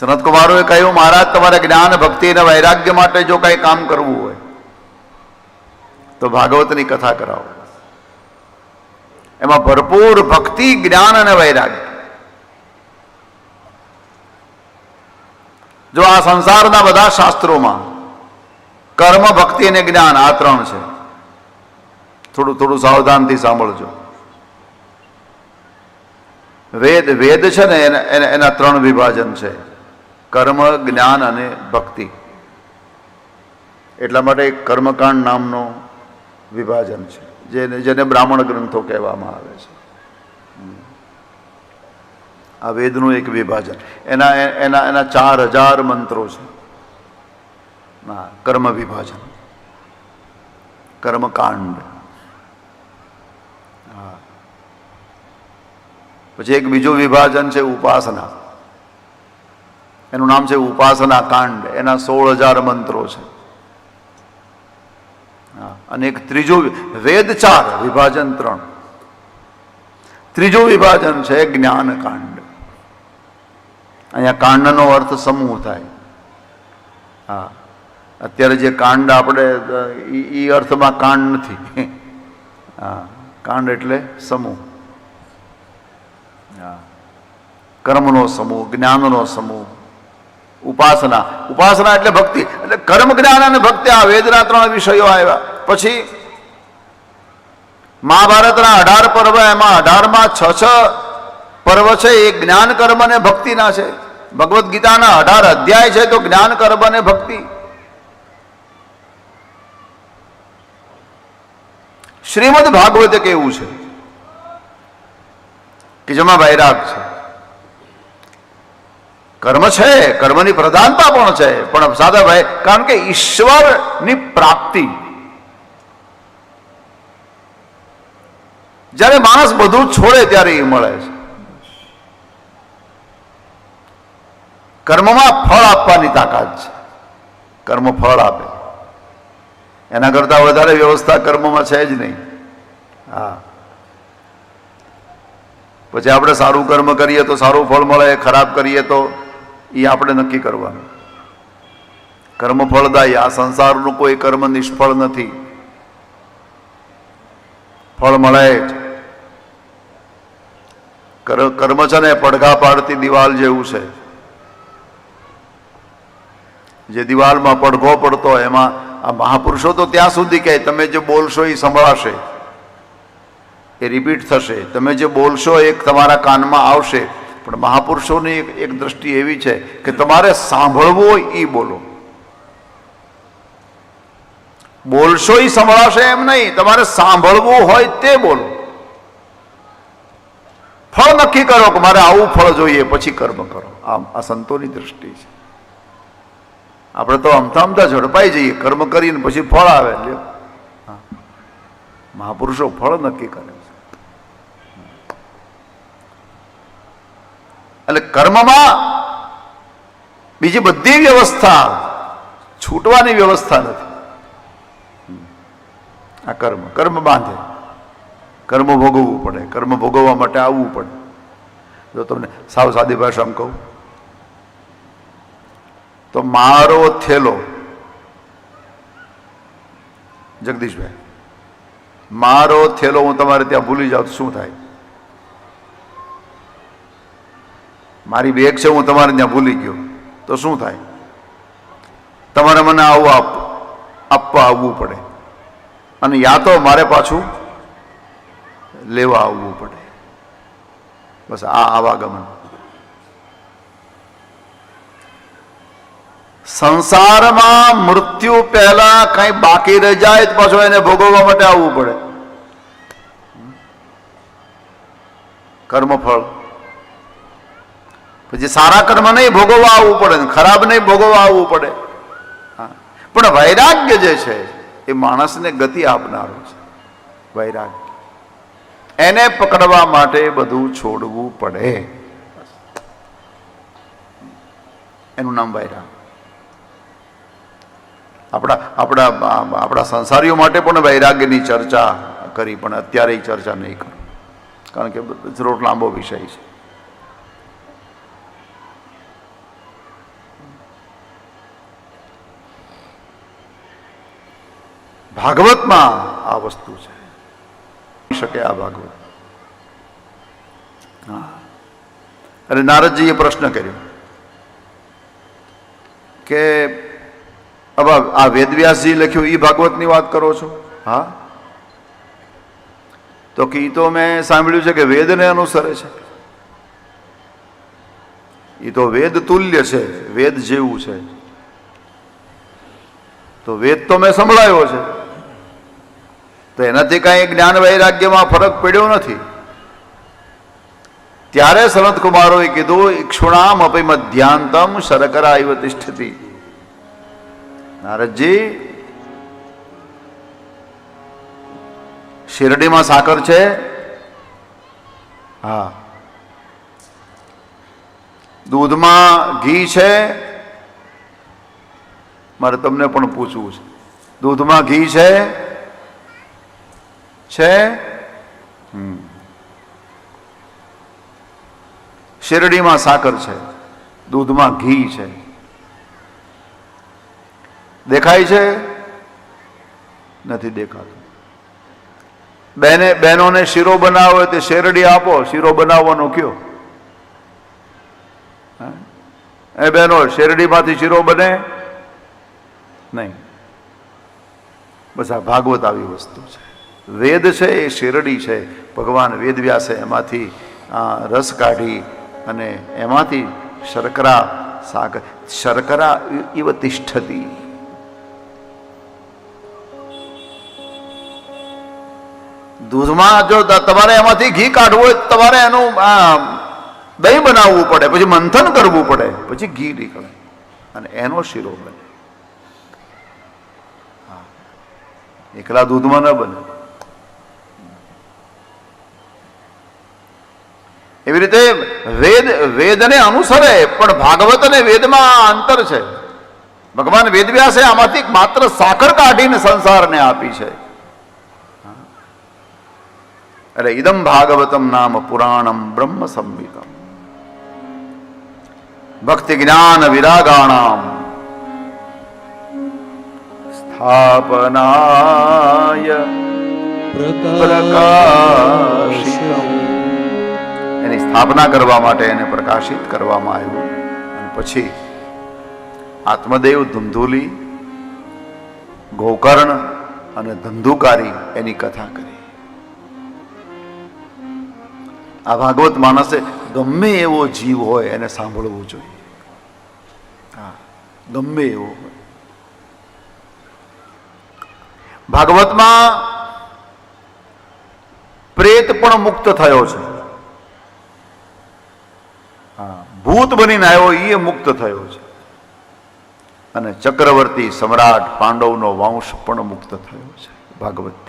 સનત કુમારોએ કહ્યું, મહારાજ, તમારે જ્ઞાન, ભક્તિ અને વૈરાગ્ય માટે જો કંઈ કામ કરવું હોય, તો ભાગવતની કથા કરાવો. એમાં ભરપૂર ભક્તિ, જ્ઞાન અને વૈરાગ્ય. જો આ સંસારના બધા શાસ્ત્રોમાં કર્મ, ભક્તિ અને જ્ઞાન આ ત્રણ છે, થોડું થોડું સાવધાનથી સાંભળજો. વેદ વેદ છે ને એના- એના ત્રણ વિભાજન છે. કર્મ, જ્ઞાન અને ભક્તિ. એટલા માટે કર્મકાંડ નામનો વિભાજન છે, જેને જેને બ્રાહ્મણ ગ્રંથો કહેવામાં આવે છે. આ વેદનું એક વિભાજન. એના એના એના ચાર હજાર મંત્રો છે. હા કર્મ વિભાજન. કર્મકાંડ. હા. પછી એક બીજું વિભાજન છે ઉપાસના. એનું નામ છે ઉપાસના કાંડ. એના સોળ હજાર મંત્રો છે. અને એક ત્રીજું વેદ ચાર વિભાજન ત્રણ. ત્રીજું વિભાજન છે જ્ઞાન કાંડ અહીંયા કાંડનો અર્થ સમૂહ થાય. હા, અત્યારે જે કાંડ આપણે એ અર્થમાં કાંડ નથી. હા, કાંડ એટલે સમૂહ. હા, કર્મનો સમૂહ, જ્ઞાનનો સમૂહ. ઉપાસના. ઉપાસના એટલે ભક્તિ. એટલે કર્મ, જ્ઞાન અને ભક્તિ આ વેદના ત્રણ વિષયો આવ્યા. પછી મહાભારતના અઢાર પર્વ, એમાં અઢારમાં છ છ પર્વ છે, એ જ્ઞાન, કર્મ અને ભક્તિના છે. ભગવદ્ ગીતાના અઢાર અધ્યાય છે, તો જ્ઞાન, કર્મ અને ભક્તિ. શ્રીમદ ભાગવત કેવું છે? કે જેમાં વૈરાગ છે. કર્મ છે, કર્મની પ્રધાનતા પણ છે, પણ સાદા ભાઈ, કારણ કે ઈશ્વરની પ્રાપ્તિ. જ્યારે માણસ બધું છોડે ત્યારે એ મળે છે. કર્મમાં ફળ આપવાની તાકાત છે. કર્મ ફળ આપે. એના કરતા વધારે વ્યવસ્થા કર્મમાં છે જ નહીં. હા. પછી આપણે સારું કર્મ કરીએ તો સારું ફળ મળે, ખરાબ કરીએ તો એ આપણે નક્કી કરવાનું. કર્મ ફળદાયી આ સંસારનું કોઈ કર્મ નિષ્ફળ નથી. ફળ મળે જ. કર્મ છે ને પડઘા પાડતી દિવાલ જેવું છે. જે દિવાલમાં પડઘો પડતો એમાં આ મહાપુરુષો તો ત્યાં સુધી કહે, તમે જે બોલશો એ સંભળાશે. એ રિપીટ થશે. તમે જે બોલશો એ તમારા કાનમાં આવશે. પણ મહાપુરુષોની એક દ્રષ્ટિ એવી છે કે તમારે સાંભળવું હોય એ બોલો. બોલશો એ સંભળાશે એમ નહીં, તમારે સાંભળવું હોય તે બોલો. ફળ નક્કી કરો કે મારે આવું ફળ જોઈએ, પછી કર્મ કરો. આમ આ સંતોની દ્રષ્ટિ છે. આપણે તો આમતા અમતા ઝડપાઈ જઈએ, કર્મ કરીને પછી ફળ આવે હા. મહાપુરુષો ફળ નક્કી કરે. એટલે કર્મમાં બીજી બધી વ્યવસ્થા છૂટવાની વ્યવસ્થા નથી. આ કર્મ કર્મ બાંધે. કર્મ ભોગવવું પડે. કર્મ ભોગવવા માટે આવવું પડે. જો તમને સાવ સાદી ભાષામાં કહું, તો મારો થેલો, જગદીશભાઈ, મારો થેલો હું તમારે ત્યાં ભૂલી જાઉં શું થાય? મારી બેગ છે હું તમારે ત્યાં ભૂલી ગયો. તો શું થાય? તમારે મને આવું આપ, આપવા આવવું પડે. અને યા તો મારે પાછું લેવા આવવું પડે. બસ આ આવાગમન સંસારમાં મૃત્યુ પહેલા કઈ બાકી રહી જાય તો પાછો એને ભોગવવા માટે આવવું પડે. કર્મફળ. પછી સારા કર્મ નહીં ભોગવવા આવવું પડે ખરાબ નહીં ભોગવવા આવવું પડે. પણ વૈરાગ્ય જે છે, એ માણસને ગતિ આપનારો છે. વૈરાગ્ય. એને પકડવા માટે બધું છોડવું પડે. એનું નામ વૈરાગ આપણા આપણા આપણા સંસારીઓ માટે પણ વૈરાગ્યની ચર્ચા કરી, પણ અત્યારે ચર્ચા નહીં કરું. કારણ કે રોટ લાંબો વિષય છે. ભાગવતમાં આ વસ્તુ છે. શકે આ ભાગવત. હા. અને નારદજીએ પ્રશ્ન કર્યો કે હવે આ વેદવ્યાસજી લખ્યું એ ભાગવતની વાત કરો છો? હા? તો કે ઈ તો મેં સાંભળ્યું છે કે વેદને અનુસરે છે. એ તો વેદ તુલ્ય છે, વેદ જેવું છે. તો વેદ તો મેં સંભળાયો છે. તો એનાથી કાંઈ જ્ઞાન વૈરાગ્યમાં ફરક પડ્યો નથી. ત્યારે સનતકુમારોએ કીધું ઈક્ષુણામ અપી મધ્યાંતમ શરકરા ઇવ તિષ્ઠતી. નારદજી, શિરડીમાં સાકર છે? હા. દૂધમાં ઘી છે? મારે તમને પણ પૂછવું છે. દૂધમાં ઘી છે? છે. શેરડીમાં સાકર છે, દૂધમાં ઘી છે. દેખાય છે? નથી દેખાતું. બેને, બહેનોને શીરો બનાવો તે શેરડી આપો, શીરો બનાવવાનો કયો? એ બહેનો, શેરડીમાંથી શીરો બને? નહીં. બસ આ ભાગવત આવી વસ્તુ છે. વેદ છે, એ શેરડી છે. ભગવાન વેદવ્યાસે એમાંથી રસ કાઢી અને એમાંથી શર્કરા સાક શર્કરા ઇવ તિષ્ઠતી. દૂધમાં જો તમારે એમાંથી ઘી કાઢવું હોય તમારે એનું દહીં બનાવવું પડે, પછી મંથન કરવું પડે, પછી ઘી નીકળે. અને એનો શીરો બને. એકલા દૂધમાં ન બને. એવી રીતે વેદ, વેદને અનુસરે, પણ ભાગવત અને વેદમાં અંતર છે. ભગવાન વેદવ્યાસે આમાંથી માત્ર સાકર કાઢીને સંસારને આપી છે. અરે ઇદમ ભાગવતમ નામ પુરાણમ બ્રહ્મ સંહિતમ. ભક્તિ જ્ઞાન વિરાગાણામ. સ્થાપનાય પ્રકાશિતમ. સ્થાપના કરવા માટે એને પ્રકાશિત કરવામાં આવ્યું. અને પછી આત્મદેવ ધુંધુલી, ગોકર્ણ અને ધંધુકારી એની કથા કરી. આ ભાગવત માણસે ગમે એવો જીવ હોય એને સાંભળવું જોઈએ. હા, ગમે એવો ભાગવતમાં પ્રેત પણ મુક્ત થયો છે હા ભૂત બનીને આવ્યો એ મુક્ત થયો છે. અને ચક્રવર્તી સમ્રાટ પાંડવનો વંશ પણ મુક્ત થયો છે ભાગવતથી